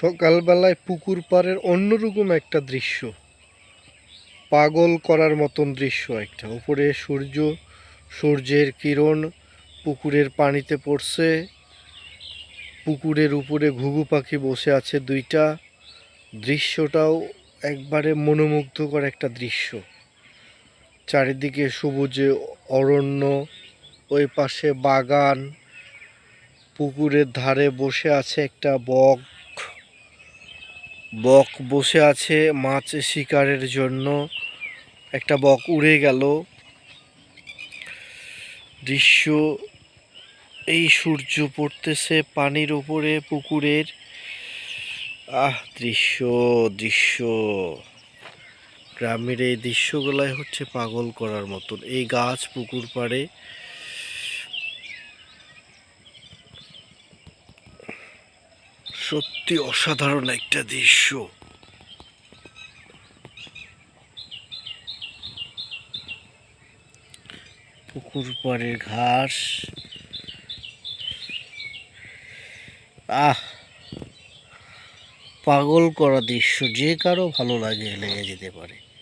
সকালবেলায় পুকুর পাড়ের অন্যরকম একটা দৃশ্য। পাগল করার মতন দৃশ্য একটা। উপরে সূর্য, সূর্যের কিরণ, পুকুরের পানিতে পড়ছে। পুকুরের উপরে ঘুঘু পাখি বসে আছে দুইটা। দৃশ্যটাও একবারে মনোমুগ্ধকর একটা দৃশ্য। চারিদিকে সবুজে অরণ্য, ওই পাশে বাগান। পুকুরের ধারে বসে আছে একটা বক। বক বসে আছে মাছ শিকারের জন্য। একটা বক উড়ে গেল। দৃশ্য, এই সূর্য পড়তেছে পানির উপরে, পুকুরের। আহ, দৃশ্য দৃশ্য। গ্রামের এই দৃশ্যগুলাই হচ্ছে পাগল করার মতন। এই গাছ পুকুর পাড়ে সত্যি অসাধারণ একটা দৃশ্য। পুকুর পাড়ের ঘাস। আহ! পাগল করা দৃশ্য, যে কারও ভালো লাগে, লেগে যেতে পারে।